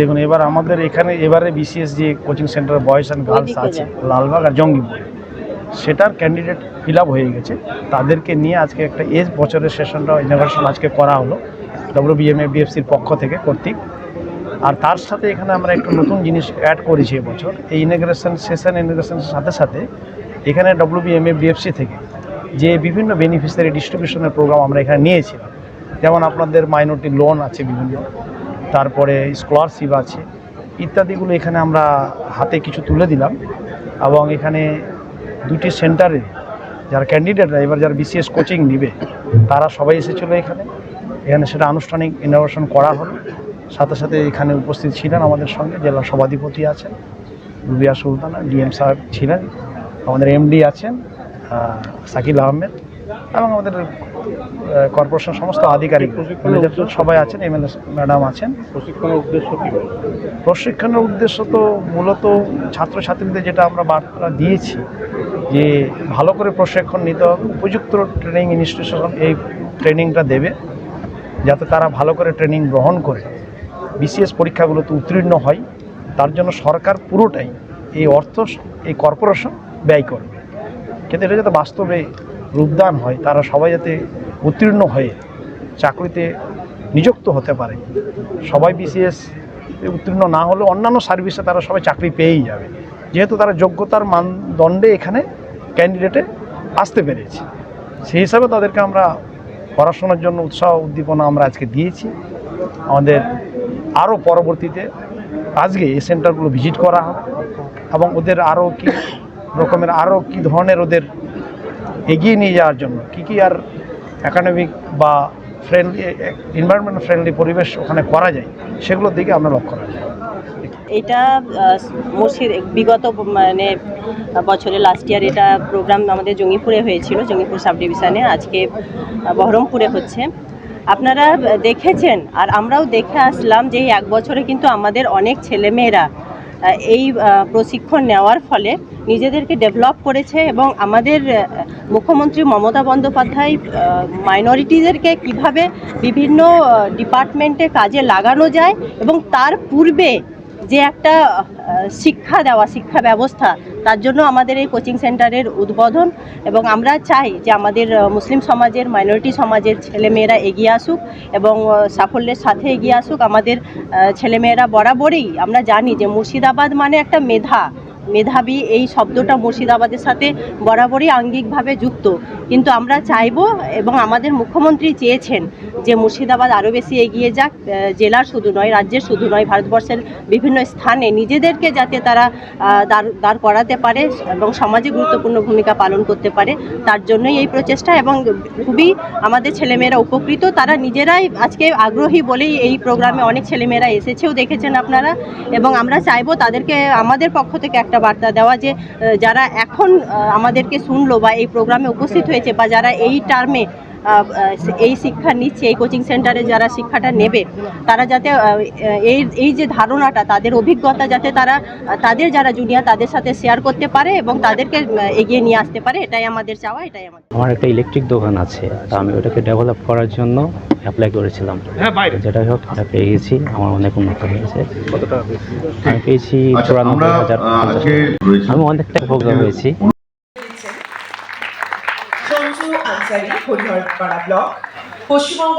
দেখুন এবার আমাদের এখানে এবারে বিসিএস যে coaching centre boys and girls আছে লালবাগ আর জঙ্গিপুর। সেটার ক্যান্ডিডেট ফিল আপ হয়ে গেছে। তাদেরকে নিয়ে আজকে একটা এজ বছরের সেশনটা ইনোভেশন আজকে করা হলো ডব্লিউ বিএমএফডিএফসির পক্ষ থেকে কর্তৃক। আর তার সাথে এখানে আমরা একটু নতুন জিনিস অ্যাড করেছি এবছর। এই ইনোগ্রেশন সেশন ইনোগ্রেশনের সাথে সাথে এখানে ডব্লিউ বিএমএফডিএফসি থেকে যে বিভিন্ন বেনিফিশিয়ারি ডিস্ট্রিবিউশনের প্রোগ্রাম আমরা এখানে নিয়েছিলাম। যেমন আপনাদের মাইনরিটি লোন আছে বিভিন্ন। তারপরে স্কলারশিপ আছে, ইত্যাদিগুলো এখানে আমরা হাতে কিছু তুলে দিলাম এবং এখানে দুটি সেন্টারে যারা ক্যান্ডিডেটরা এবার যারা বিসিএস কোচিং নিবে, তারা সবাই এসেছিল এখানে। এখানে সেটা আনুষ্ঠানিক ইনোভেশন করা হলো। সাথে সাথে এখানে উপস্থিত ছিলেন আমাদের সঙ্গে জেলা সভাধিপতি আছেন, রুবিয়া সুলতানা, ডিএম সাহেব ছিলেন, আমাদের এমডি আছেন সাকিব আহমেদ এবং আমাদের কর্পোরেশন সমস্ত আধিকারিক ম্যানেজার সবাই আছেন এমএলএ ম্যাডাম আছেন। প্রশিক্ষণের উদ্দেশ্য কি? প্রশিক্ষণের উদ্দেশ্য তো মূলত ছাত্রছাত্রীদের যেটা আমরা বার্তা দিয়েছি যে ভালো করে প্রশিক্ষণ নিতে হবে উপযুক্ত ট্রেনিং ইনস্টিটিউশন এই ট্রেনিংটা দেবে যাতে তারা ভালো করে ট্রেনিং গ্রহণ করে। বিসিএস পরীক্ষাগুলোতে উত্তীর্ণ হয় তার জন্য সরকার পুরোটাই এই অর্থ এই কর্পোরেশন ব্যয় করবে। কিন্তু এটা যাতে বাস্তবে রূপদান হয়, তারা সবাই যাতে উত্তীর্ণ হয়ে চাকরিতে নিযুক্ত হতে পারে। সবাই বিসিএস উত্তীর্ণ না হলে অন্যান্য সার্ভিসে তারা সবাই চাকরি পেয়েই যাবে। যেহেতু তারা যোগ্যতার মানদণ্ডে এখানে ক্যান্ডিডেটে আসতে পেরেছে। সেই হিসাবে তাদেরকে আমরা পড়াশোনার জন্য উৎসাহ উদ্দীপনা আমরা আজকে দিয়েছি। আমাদের আরও পরবর্তীতে আজকে এই সেন্টারগুলো ভিজিট করা হবে এবং ওদের আরও কি রকমের, আরও কী ধরনের ওদের এগিয়ে নিয়ে যাওয়ার জন্য কি কি আর একাডেমিক বা ফ্রেন্ডলি এনভায়রনমেন্ট ফ্রেন্ডলি পরিবেশ ওখানে করা যায়, সেগুলোর দিকে আমরা লক্ষ্য রাখি। এটা মুর্শিদ বিগত মানে বছরে লাস্ট ইয়ার এটা প্রোগ্রাম আমাদের জঙ্গিপুরে হয়েছিল, জঙ্গিপুর সাব ডিভিশনে আজকে বহরমপুরে হচ্ছে। আপনারা দেখেছেন, আর আমরাও দেখে আসলাম যে এক বছরে কিন্তু আমাদের অনেক ছেলেমেয়েরা এই প্রশিক্ষণ নেওয়ার ফলে নিজেদেরকে ডেভেলপ করেছে এবং আমাদের মুখ্যমন্ত্রী মমতা বন্দ্যোপাধ্যায় মাইনরিটিদেরকে কীভাবে বিভিন্ন ডিপার্টমেন্টে কাজে লাগানো যায় এবং তার পূর্বে যে একটা শিক্ষা দেওয়া, শিক্ষা ব্যবস্থা তার জন্য আমাদের এই কোচিং সেন্টারের উদ্বোধন এবং আমরা চাই যে আমাদের মুসলিম সমাজের, মাইনরিটি সমাজের ছেলেমেয়েরা এগিয়ে আসুক এবং সাফল্যের সাথে এগিয়ে আসুক। আমাদের ছেলেমেয়েরা বরাবরই আমরা জানি যে মুর্শিদাবাদ মানে একটা মেধা। মেধাবী এই শব্দটা মুর্শিদাবাদের সাথে বরাবরই আঙ্গিকভাবে যুক্ত। কিন্তু আমরা চাইব এবং আমাদের মুখ্যমন্ত্রী চেয়েছেন যে মুর্শিদাবাদ আরও বেশি এগিয়ে যাক জেলার শুধু নয়, রাজ্যের শুধু নয়, ভারতবর্ষের বিভিন্ন স্থানে নিজেদেরকে যাতে তারা দাঁড় করাতে পারে এবং সমাজে গুরুত্বপূর্ণ ভূমিকা পালন করতে পারে, তার জন্যই এই প্রচেষ্টা এবং খুবই আমাদের ছেলেমেয়েরা উপকৃত। তারা নিজেরাই আজকে আগ্রহী বলেই এই প্রোগ্রামে অনেক ছেলেমেয়েরা এসেছেও দেখেছেন আপনারা এবং আমরা চাইব তাদেরকে, আমাদের পক্ষ থেকে একটা বার্তা দেওয়া যে যারা এখন আমাদেরকে শুনলো বা এই প্রোগ্রামে উপস্থিত হয়েছে বা যারা এই টার্মে এই শিক্ষা নিচ্ছে এই কোচিং সেন্টারে যারা শিক্ষাটা নেবে তারা যাতে এই এই যে ধারণাটা তাদের অভিজ্ঞতা যাতে তারা তাদের যারা জুনিয়র তাদের সাথে শেয়ার করতে পারে এবং তাদেরকে এগিয়ে নিয়ে আসতে পারে এটাই আমাদের চাওয়া এটাই আমাদের আমার একটা ইলেকট্রিক দোকান আছে তা আমি ওটাকে ডেভেলপ করার জন্য অ্যাপ্লাই করেছিলাম। হ্যাঁ যেটাই হোক এটা পেয়ে গেছি আমার অনেক উন্নত হয়েছে। আমি পেয়েছি আচ্ছা চুরানব্বই হাজার আমি অনেকটা উপকৃত হয়েছি। আনসারি হরিহরপাড়া ব্লক। পশ্চিমবঙ্গ